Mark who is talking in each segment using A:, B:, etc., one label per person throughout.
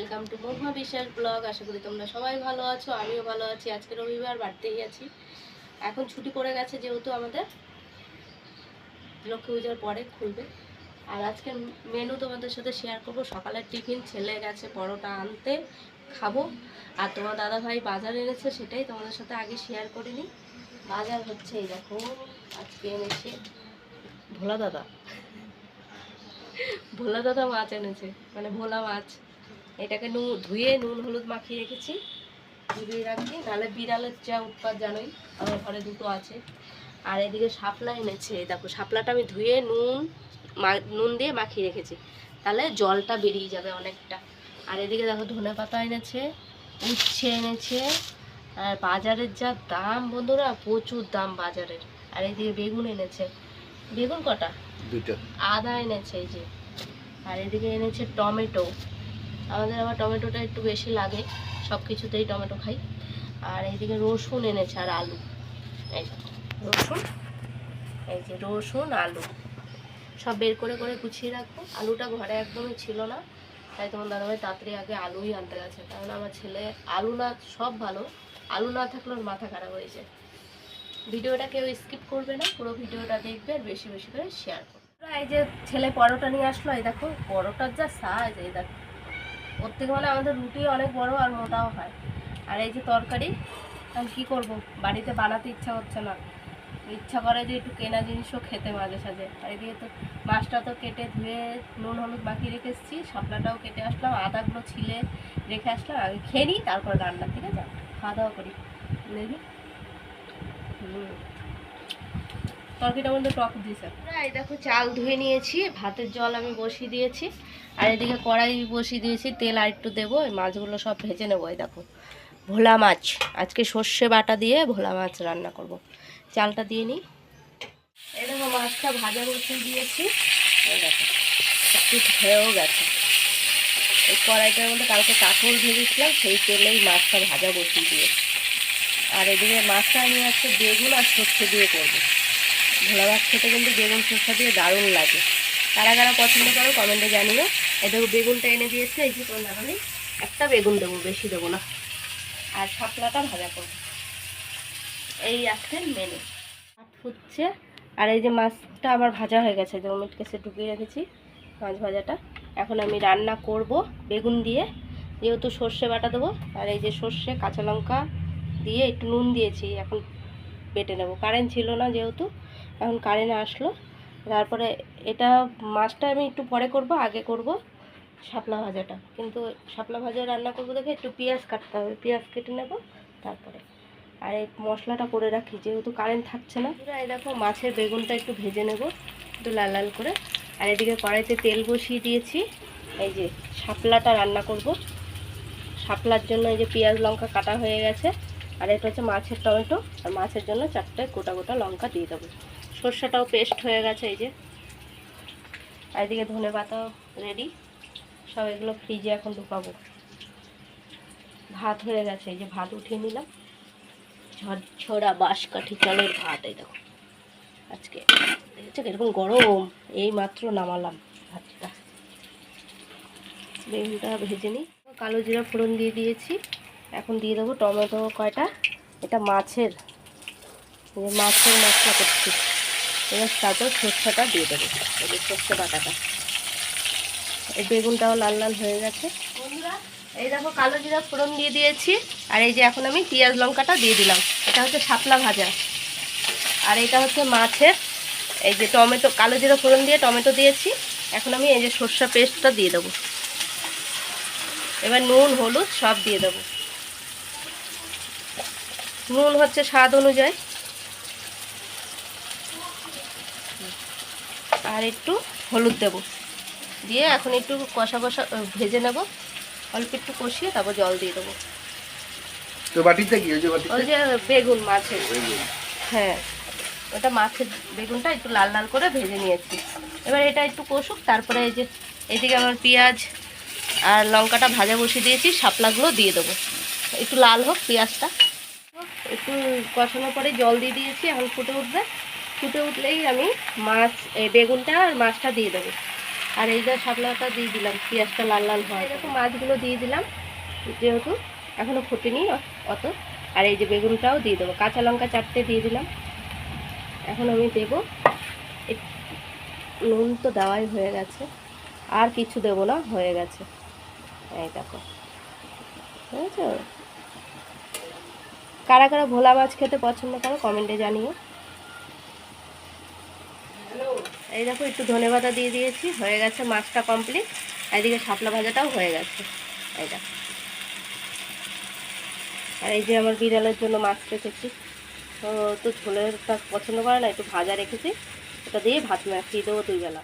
A: Welcome to মহুয়া বিশ্বাস blog. আশা করি তোমরা সবাই ভালো আছো, আমিও ভালো আছি। আজকে রবিবার, বাড়তেই আছি। এখন ছুটি পড়ে গেছে যেহেতু আমাদের। লক্ষ্মী পূজার পরে খুলবে। আর আজকে মেনু তোমাদের সাথে শেয়ার করব। সকালের টিফিন ছেলে গেছে পরোটা আনতে, খাব। আর তোমার দাদা ভাই বাজার এনেছে, সেটাই তোমাদের সাথে আগে শেয়ার করিনি বাজার হচ্ছে এই দেখো, আজকে এনেছে ভোলা দাদা। ভোলা দাদা মাছ এনেছে মানে ভোলা মাছ। এটাকে নুন ধুয়ে নুন হলুদ মাখিয়ে রেখেছি। ধুয়ে রাখি নাহলে বিড়ালের যা উৎপাত জানোই আমার ঘরে দুটো আছে। আর এদিকে শাপলা এনেছে দেখো শাপলাটা আমি ধুয়ে নুন নুন দিয়ে মাখিয়ে রেখেছি। তাহলে জলটা বেরিয়ে যাবে অনেকটা। আর এদিকে দেখো ধনে পাতা এনেছে উচ্ছে এনেছে। আর বাজারের যা দাম বন্ধুরা প্রচুর দাম বাজারের। আর এদিকে বেগুন এনেছে। বেগুন কটা?
B: দুটো।
A: আদা এনেছে এই যে। আর এদিকে এনেছে টমেটো। আমাদের আবার টমেটোটা একটু বেশি লাগে সব কিছুতেই টমেটো খাই। আর এইদিকে রসুন এনেছে আর আলু। এই রসুন, এই যে রসুন, আলু। সব বের করে করে গুছিয়ে রাখব। আলুটা ঘরে একদমই ছিল না, তাই তোমার দাদাভাই তাড়াতাড়ি আগে আলুই আনতে গেছে। কারণ আমার ছেলে আলু না, সব ভালো। আলু না থাকলে ওর মাথা খারাপ হয়ে যায়। ভিডিওটা কেউ স্কিপ করবে না, পুরো ভিডিওটা দেখবে আর বেশি বেশি করে শেয়ার করবে। এই যে ছেলে পরোটা নিয়ে আসলো, এই দেখো, পরোটার যা সাইজ এই দেখো। ওর থেকে মানে আমাদের রুটি অনেক বড় আর মোটাও হয়। আর এই যে তরকারি, আমি কী করব? বাড়িতে বানাতে ইচ্ছা হচ্ছে না। ইচ্ছা করে যে একটু কেনা জিনিসও খেতে মাঝে সাঝে। আর এদিকে তো মাছটা তো কেটে ধুয়ে নুন, হলুদ বাকি রেখে এসেছি। শাপলাটাও কেটে আসলাম, আদাগুলো ছিলে রেখে আসলাম। আগে খেয়ে নিই, তারপর রান্না, ঠিক আছে? খাওয়া দাওয়া করি। দেখি। হুম। তরকারিটা মধ্যে টক দিয়েছে এই দেখো চাল ধুয়ে নিয়েছি, ভাতের জল আমি বসিয়ে দিয়েছি, আর এদিকে কড়াই বসিয়ে দিয়েছি, তেল আর একটু দেবো, এই মাছগুলো সব ভেজে নেব, এই দেখো। ভোলা মাছ, আজকে সর্ষে বাটা দিয়ে ভোলা মাছ রান্না করব। চালটা দিয়ে নিই। এই দেখো মাছটা ভাজা বসিয়ে দিয়েছি, এই দেখো একটু হয়েও গেছে। এই কড়াইটার মধ্যে কালকে কাঁকড় ভেজেছিলাম, সেই তেলেই মাছটা ভাজা বসিয়ে দিয়েছি। আর এদিকে মাছটা আমি আজকে বেগুন আর সর্ষে দিয়ে করব। ভোলা মাছ খেতে কিন্তু বেগুন শসা দিয়ে দারুণ লাগে। কারা কারা পছন্দ করো কমেন্টে জানিও। এই দেখো বেগুনটা এনে দিয়েছে, এই যে তোমার দাঁড়ানি একটা বেগুন দেবো, বেশি দেবো না। আর শাপলাটা ভাজা করব। এই আছে মেনু ভাত ফুটছে, আর এই যে মাছটা আমার ভাজা হয়ে গেছে যে অমিট কেসে ঢুকিয়ে রেখেছি মাছ ভাজাটা। এখন আমি রান্না করব বেগুন দিয়ে, যেহেতু সর্ষে বাটা দেবো, আর এই যে সর্ষে, কাঁচা লঙ্কা দিয়ে একটু নুন দিয়েছি, এখন বেটে নেব। কারেন্ট ছিল না যেহেতু এখন কারেন্ট আসলো। তারপরে এটা মাছটা আমি একটু পরে করব, আগে করব শাপলা ভাজাটা। কিন্তু শাপলা ভাজা রান্না করব দেখে একটু পেঁয়াজ কাটতে হবে। পেঁয়াজ কেটে নেব, তারপরে। আর এই মশলাটা করে রাখি, যেহেতু কারেন্ট থাকছে না। এই দেখো মাছের বেগুনটা একটু ভেজে নেব, একটু লাল লাল করে। আর এদিকে কড়াইতে তেল বসিয়ে দিয়েছি। এই যে শাপলাটা রান্না করব। শাপলার জন্য এই যে পেঁয়াজ লঙ্কা কাটা হয়ে গেছে। আর এটা হচ্ছে মাছের টমেটো। আর মাছের জন্য চারটে গোটা গোটা লঙ্কা দিয়ে দেবো। সর্ষেটাও পেস্ট হয়ে গেছে, এই যে। আর এদিকে ধনে পাতাও রেডি সব এগুলো ফ্রিজে এখন ঢুকাবো। ভাত হয়ে গেছে, এই যে ভাত উঠিয়ে নিলাম। ঝরঝরা বাঁশকাঠি চালের ভাত, এই দেখো। আজকে দেখেছ এরকম গরম? এই মাত্র নামালাম ভাতটা। বেগুনটা ভেজে নিই। কালো জিরা ফোড়ন দিয়ে দিয়েছি। এখন দিয়ে দেবো টমেটো কয়টা? এটা মাছের। মাছের মশলা করছি। এবার তারপর সর্ষেটা দিয়ে দেবো, এই যে সর্ষে বাটাটা। এই বেগুনটাও লাল লাল হয়ে গেছে। বন্ধুরা, এই দেখো কালো জিরা ফোড়ন দিয়ে দিয়েছি, আর এই যে এখন আমি পেঁয়াজ লঙ্কাটা দিয়ে দিলাম। এটা হচ্ছে শাপলা ভাজা। আর এটা হচ্ছে মাছের, এই যে টমেটো, কালো জিরা ফোড়ন দিয়ে টমেটো দিয়েছি। এখন আমি এই যে সর্ষে পেস্টটা দিয়ে দেবো। এবার নুন, হলুদ সব দিয়ে দেবো। নুন হচ্ছে স্বাদ অনুযায়ী। আর একটু হলুদ দেব। দিয়ে এখন একটু কষা কষা ভেজে নেব। অল্প একটু কষিয়ে তারপর জল দিয়ে দেবো।
B: তো বাটিতে কি? ওই যে বাটিতে?
A: ওই যে বেগুন মাছের। হ্যাঁ। ওটা মাছের বেগুনটা একটু লাল লাল করে ভেজে নিয়েছি। এবার এটা একটু কষুক তারপরে এই যে এদিকে আমার পেঁয়াজ আর লঙ্কাটা ভাজা বসিয়ে দিয়েছি শাপলাগুলো দিয়ে দেবো। একটু লাল হোক পেঁয়াজটা। একটু কষানোর পরে জল দিয়ে দিয়েছি এখন ফুটে উঠবে। ফুটে উঠলেই আমি মাছ এই বেগুনটা আর মাছটা দিয়ে দেবো। আর এই যে শাপলাটা দিয়ে দিলাম, পেঁয়াজটা লাল লাল হয় এরকম মাছগুলো দিয়ে দিলাম, যেহেতু এখনও ফুটেনি অত। আর এই যে বেগুনটাও দিয়ে দেবো, কাঁচা লঙ্কা চারটে দিয়ে দিলাম। এখন আমি দেবো নুন তো দেওয়াই হয়ে গেছে। আর কিছু দেবো না, হয়ে গেছে। এই দেখো বুঝেছ কারা কারা ভোলা মাছ খেতে পছন্দ করো, কমেন্টে জানিও। এই দেখো, একটু ধনে পাতা দিয়ে দিয়েছি, হয়ে গেছে মাছটা কমপ্লিট এদিকে শাপলা ভাজাটাও হয়ে গেছে। এই দেখো। আর এই যে আমার বিড়ালের জন্য মাছ রেখেছি। তো তো ঝোলেরটা পছন্দ করে না, একটু ভাজা রেখেছি। ওটা দিয়ে ভাত মাখিয়ে দেবো দুই বেলা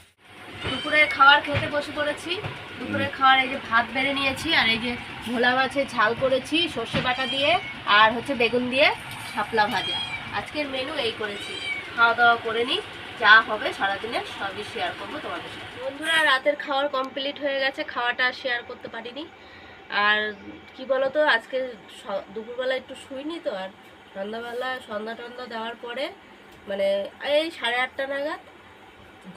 A: দুপুরের খাবার খেতে বসে পড়েছি। দুপুরের খাবার, এই যে ভাত বেড়ে নিয়েছি, আর এই যে ভোলা মাছের ঝাল করেছি সর্ষে বাটা দিয়ে, আর হচ্ছে বেগুন দিয়ে শাপলা ভাজা। আজকের মেনু এই করেছি। খাওয়া দাওয়া করে নিই যা হবে সারাদিনের সবই শেয়ার করব তোমাদের সাথে। বন্ধুরা, রাতের খাওয়ার কমপ্লিট হয়ে গেছে। খাওয়াটা শেয়ার করতে পারিনি। আর কি বলো তো আজকে দুপুরবেলা একটু শুইনি তো, আর সন্ধ্যাবেলা সন্ধ্যা টন্ধা দেওয়ার পরে মানে এই সাড়ে আটটা নাগাদ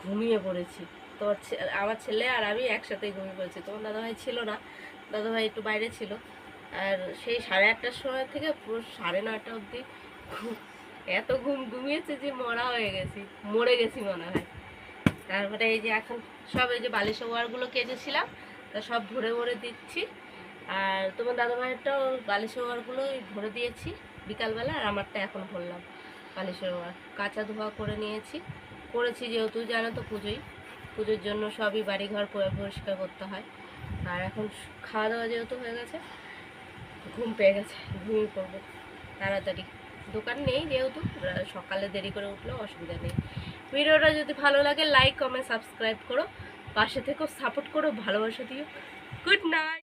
A: ঘুমিয়ে পড়েছি। তোমার আমার ছেলে আর আমি একসাথে ঘুমিয়ে পড়েছি। তোমার দাদাভাই ছিল না, দাদাভাই একটু বাইরে ছিল। আর সেই সাড়ে আটটার সময় থেকে পুরো সাড়ে নয়টা অবধি এত ঘুম ঘুমিয়েছে যে মরা হয়ে গেছি, মরে গেছি মনে হয়। তারপরে এই যে এখন সব এই যে বালিশ ওয়ারগুলো কেটেছিলাম, তা সব ভরে ভরে দিচ্ছি। আর তোমার দাদাভাইয়েরটাও বালিশ ওয়ারগুলো ভরে দিয়েছি বিকালবেলা, আর আমারটা এখন ভরলাম বালিশের ওয়ার। কাঁচা ধোয়া করে নিয়েছি। করেছি যেহেতু, জানো তো পুজোই পুজোর জন্য সবই বাড়িঘর পরি- পরিষ্কার করতে হয়। আর এখন খাওয়া দাওয়া যেহেতু হয়ে গেছে, ঘুম পেয়ে গেছে, ঘুমিয়ে পড়ব। তাড়াতাড়ি। দোকান নেই যেহেতু সকালে দেরি করে উঠলেও অসুবিধা নেই। ভিডিওটা যদি ভালো লাগে লাইক কমেন্ট সাবস্ক্রাইব করো। পাশে থেকেও সাপোর্ট করো, ভালোবাসা দিও। Good night